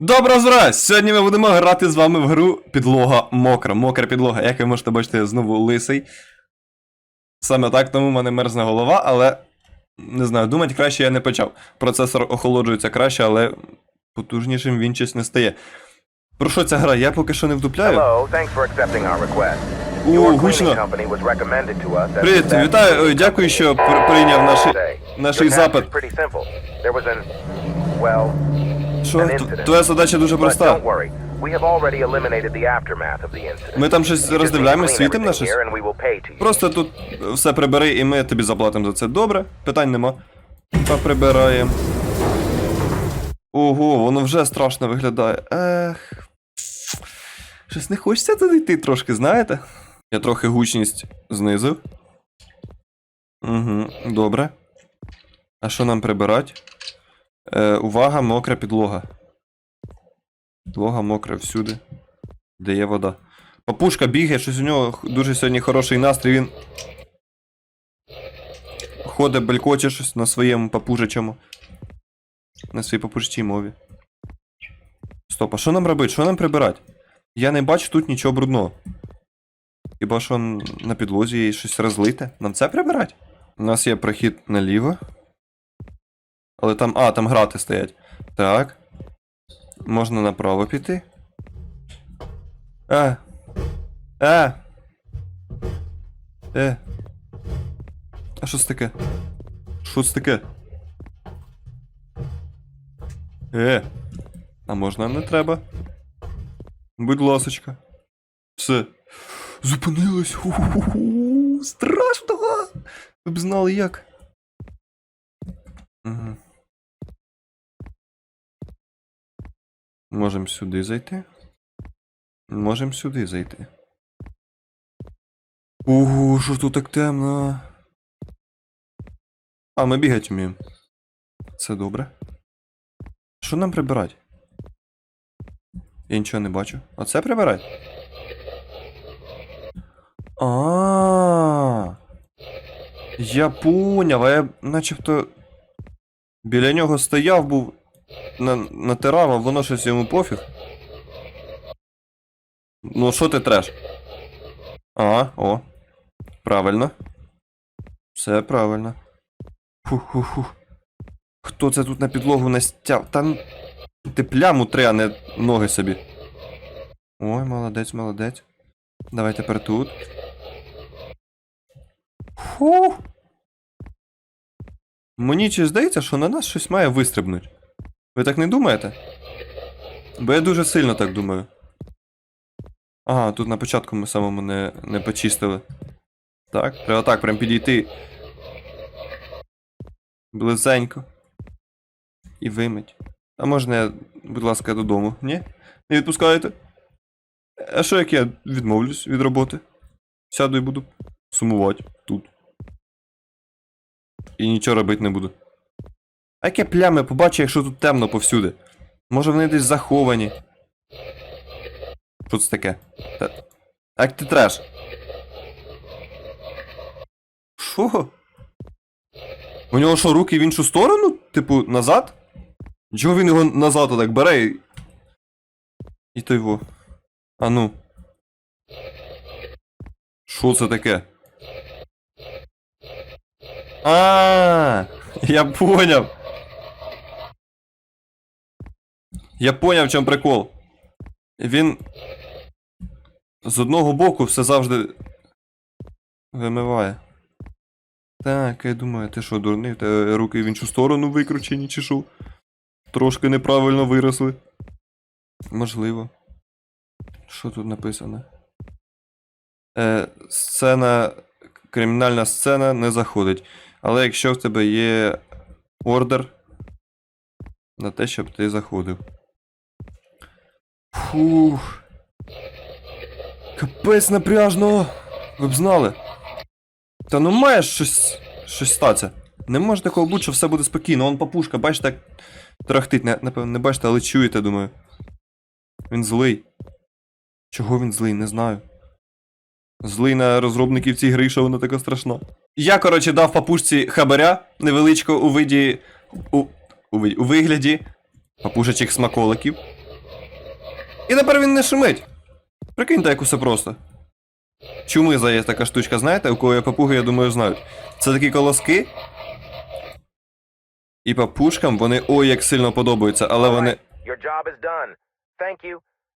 Добро зраз! Сьогодні ми будемо грати з вами в гру підлога мокра. Мокра підлога. Як ви можете бачити, я знову лисий. Саме так, тому в мене мерзне голова, але. Не знаю, думати краще я не почав. Процесор охолоджується краще, але потужнішим він щось не стає. Про що ця гра? Я поки що не вдупляю. О, гучно. Привіт, вітаю, дякую, що прийняв наш, наш запит. Що? Т- Твоя задача дуже проста. Ми там щось роздивляємось, clean світимо на щось. Просто тут все прибери і ми тобі заплатимо за це. Добре, питань нема. Поприбираємо. Ого, воно вже страшно виглядає. Ех. Щось не хочеться туди йти трошки, знаєте? Я трохи гучність знизив. Угу, добре. А що нам прибирати? Е, увага, мокра підлога. Підлога мокра всюди. Де є вода. Папушка бігає, щось у нього дуже сьогодні хороший настрій. Він. Ходить, белькоче щось на своєму папужичому. На своїй папужчій мові. Стоп, а що нам робити? Що нам прибирати? Я не бачу тут нічого брудного. Хіба що на підлозі є щось розлите? Нам це прибирати? У нас є прохід наліво. Але там. А, там грати стоять. Так. Можна направо піти. А. А. Е. А що це таке? Що це таке? Е. А можна не треба? Будь ласочка. Все. Зупинилось. Ху-ху-ху. Страшно. Ви б знали як. Угу. Можемо сюди зайти. Можемо сюди зайти. Ого, що тут так темно. А, ми бігати вміємо. Це добре. Що нам прибирати? Я нічого не бачу. А це прибирати? А. Я поняв, а я начебто біля нього стояв, був на, натирав, а воно щось йому пофіг. Ну, що ти треш? Ага, о. Правильно. Все правильно. Фу-ху-ху. Хто це тут на підлогу настяв? Та ти пляму три, а не ноги собі. Ой, молодець, молодець. Давай тепер тут. Фу. Мені чи здається, що на нас щось має вистрибнути. Ви так не думаєте? Бо я дуже сильно так думаю. Ага, тут на початку ми самому не, не почистили. Так, треба так прям підійти. Близенько. І вимить. А можна я, будь ласка, додому? Ні? Не відпускаєте? А що як я відмовлюсь від роботи? Сяду і буду сумувати тут. І нічого робити не буду. А яке плями побачу, якщо тут темно повсюди? Може вони десь заховані? Що це таке? Та... Як ти треш? Що? У нього що, руки в іншу сторону? Типу, назад? Чого він його назад так бере і. І то його. А ну. Що це таке? А, я поняв. Я поняв, в чому прикол. Він з одного боку все завжди вимиває. Так, я думаю, ти що, дурний? Тебе руки в іншу сторону викручені, чи що? Трошки неправильно виросли. Можливо. Що тут написано? Е, сцена. Кримінальна сцена не заходить. Але якщо в тебе є ордер на те, щоб ти заходив. Фух. Капець напряжно. Ви б знали. Та ну має щось. щось статися. Не може такого бути, що все буде спокійно. Он папушка, бачите, так трахтить. Не, напевно, не бачите, але чуєте, думаю. Він злий. Чого він злий, не знаю. Злий на розробників цієї гри, що вона така страшна. Я, коротше, дав папушці хабаря невеличко у виді. У, у, у вигляді папушачих смаколиків. І тепер він не шумить. Прикиньте, як усе просто. Чумиза є така штучка, знаєте, у кого є папуги, я думаю, знають. Це такі колоски. І папушкам вони ой як сильно подобаються, але вони. Your job is done. Thank you.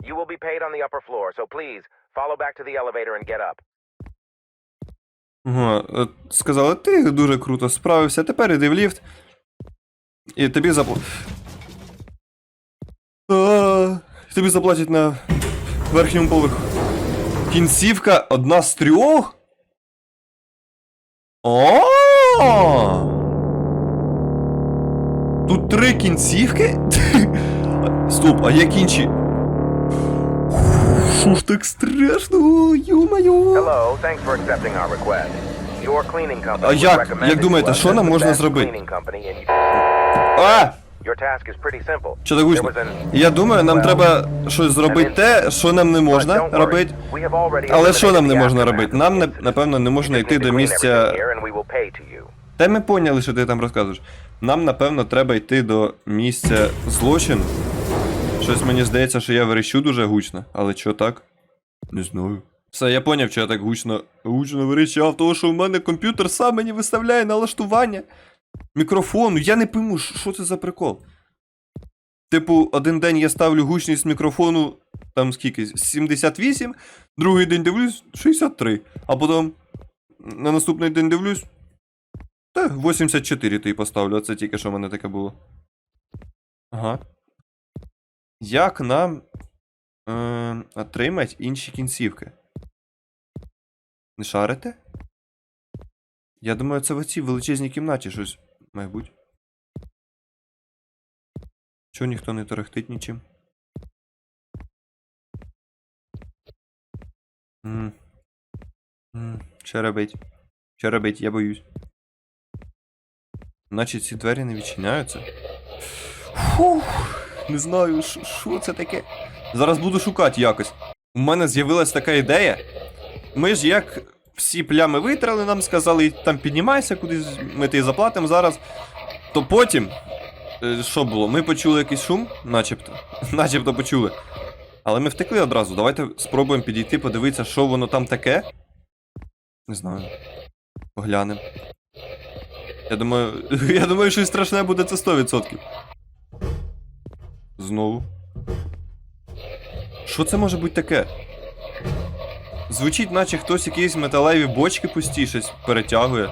You will be paid on the upper floor, so please follow back to the elevator and get up. Ага, е, сказали, ти дуже круто справився, тепер іди в ліфт. І тобі запл... Тобі заплатять на верхньому поверху. Кінцівка одна з трьох? О! Тут три кінцівки? Стоп, а як інші? Що ж так страшно, company А як- як думаєте, що нам можна зробити? А! Your task is pretty simple. Що так гучно? Я думаю, нам треба щось зробити те, що нам не можна робити. Але що нам не можна робити? Нам, напевно, не можна йти до місця. Та ми поняли, що ти там розказуєш. Нам, напевно, треба йти до місця злочину. Щось мені здається, що я верещу дуже гучно, але що так? Не знаю. Все, я поняв, що я так гучно, гучно верещав, того що в мене комп'ютер сам мені виставляє налаштування мікрофону. Я не пойму, що це за прикол. Типу, один день я ставлю гучність мікрофону, там скільки? 78, другий день дивлюсь 63. А потім на наступний день дивлюсь. Та 84 ти поставлю, а це тільки що в мене таке було. Ага. Як нам е, отримати інші кінцівки? Не шарите? Я думаю, це в цій величезній кімнаті щось має бути. Чого ніхто не торохтить нічим? М. М, Що робить? Що робить? Я боюсь. Значить, ці двері не відчиняються. Фух, не знаю, що- це таке. Зараз буду шукати якось. У мене з'явилась така ідея. Ми ж як всі плями витрали, нам сказали, там піднімайся кудись, ми ти заплатимо зараз. То потім. е, Що було? Ми почули якийсь шум, начебто. Начебто почули. Але ми втекли одразу. Давайте спробуємо підійти, подивитися, що воно там таке. Не знаю. Поглянемо. Я думаю, я думаю, щось страшне буде це 100%. Знову. Що це може бути таке? Звучить, наче хтось якісь металеві бочки пусті щось перетягує.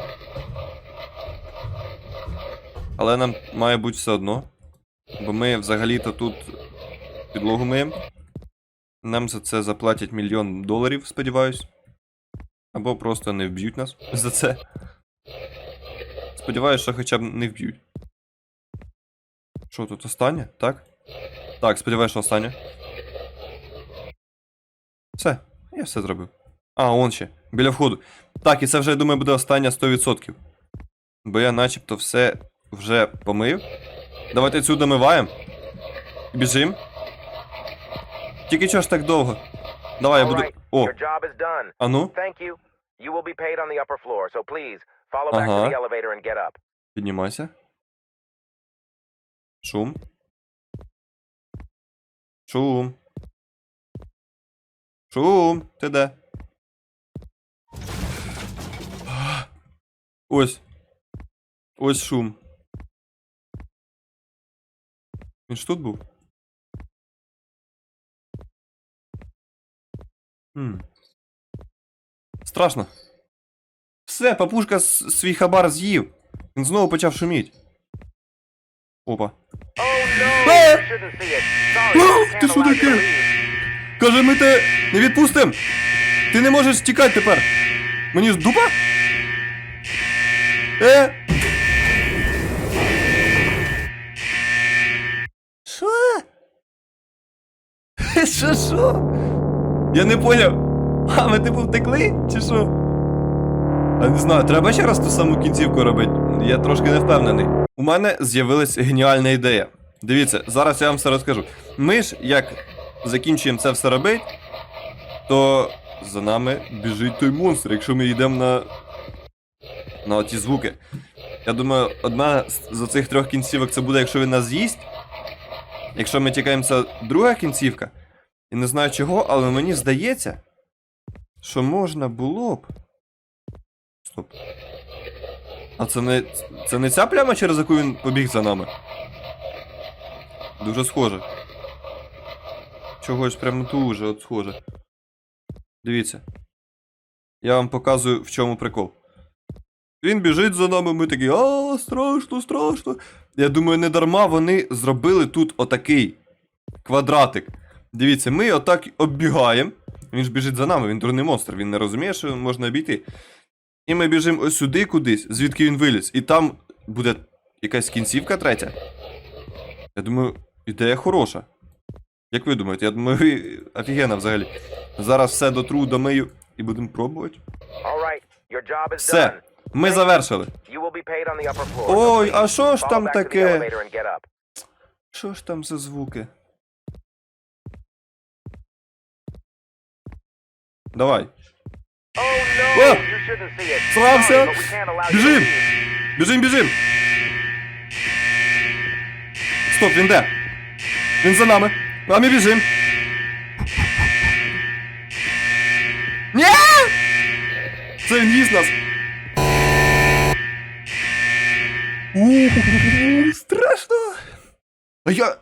Але нам має бути все одно. Бо ми взагалі-то тут підлогу миємо. Нам за це заплатять мільйон доларів, сподіваюсь. Або просто не вб'ють нас за це. Сподіваюсь, що хоча б не вб'ють. Що тут останнє? Так? Так, сподіваюсь, що останнє. Все, я все зробив. А, он ще, біля входу. Так, і це вже, я думаю, буде остання 100%. Бо я начебто все вже помив. Давайте цю домиваємо. Біжим. Тільки чого ж так довго? Давай, я буду. О, your job is done. а ну, Thank you. You will be paid on the upper floor, so please follow back to the elevator and get up. піднімайся. Шум. Шум. Шум. Ти де? Ось. Ось шум. Він ж тут був? Хм. Страшно. Все, папушка с- свій хабар з'їв. Він знову почав шуміти. Опа. Oh no! Ah! You shouldn't see it. Sorry, I Ух, can't ти що allow you to таке? Каже, ми те не відпустим! Ти не можеш тікати тепер! Мені ж дупа? Е? Що? Що, що? Я не поняв. А, ми типу втекли, чи що? А не знаю, треба ще раз ту саму кінцівку робити. Я трошки не впевнений. У мене з'явилась геніальна ідея. Дивіться, зараз я вам все розкажу. Ми ж, як закінчуємо це все робити, то за нами біжить той монстр, якщо ми йдемо на. на ті звуки. Я думаю, одна з цих трьох кінцівок це буде, якщо він нас з'їсть. Якщо ми тікаємо, це друга кінцівка. І не знаю чого, але мені здається, що можна було б. Стоп. А це не. Це не ця пляма, через яку він побіг за нами? Дуже схоже. Чогось прямо дуже от схоже. Дивіться. Я вам показую, в чому прикол. Він біжить за нами, ми такі, а, страшно, страшно. Я думаю, не дарма вони зробили тут отакий квадратик. Дивіться, ми отак оббігаємо. Він ж біжить за нами, він дурний монстр, він не розуміє, що можна обійти. І ми біжимо ось сюди кудись, звідки він виліз. І там буде якась кінцівка третя. Я думаю, ідея хороша. Як ви думаєте? Я думаю, офігенна взагалі. Зараз все дотру, домию і будемо пробувати. Все, ми завершили. Ой, а що ж там таке? Що ж там за звуки? Давай. Oh О! to Біжим! Біжим, біжим! Стоп, він де? Він за нами. Ми біжим. Ні! Це він їсть нас. У, Страшно. А я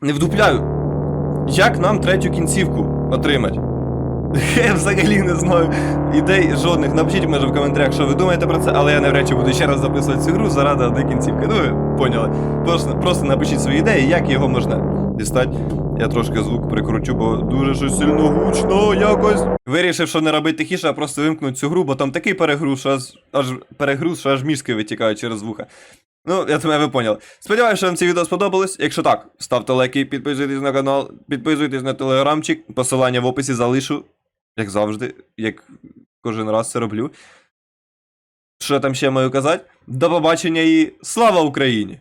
не вдупляю. Як нам третю кінцівку отримати? Я взагалі не знаю ідей жодних. Напишіть може в коментарях, що ви думаєте про це, але я навряд чи буду ще раз записувати цю гру заради одної кінцівки. Ну, ви поняли. Просто, просто напишіть свої ідеї, як його можна дістати. Я трошки звук прикручу, бо дуже щось сильно гучно якось. Вирішив, що не робити тихіше, а просто вимкнути цю гру, бо там такий перегруз, що аж, аж перегруз, що аж мізки витікають через вуха. Ну, я думаю, ви поняли. Сподіваюся, що вам це відео сподобалось. Якщо так, ставте лайки, підписуйтесь на канал, підписуйтесь на телеграмчик, посилання в описі залишу. Як завжди, як кожен раз це роблю. Що там ще маю казати? До побачення і слава Україні!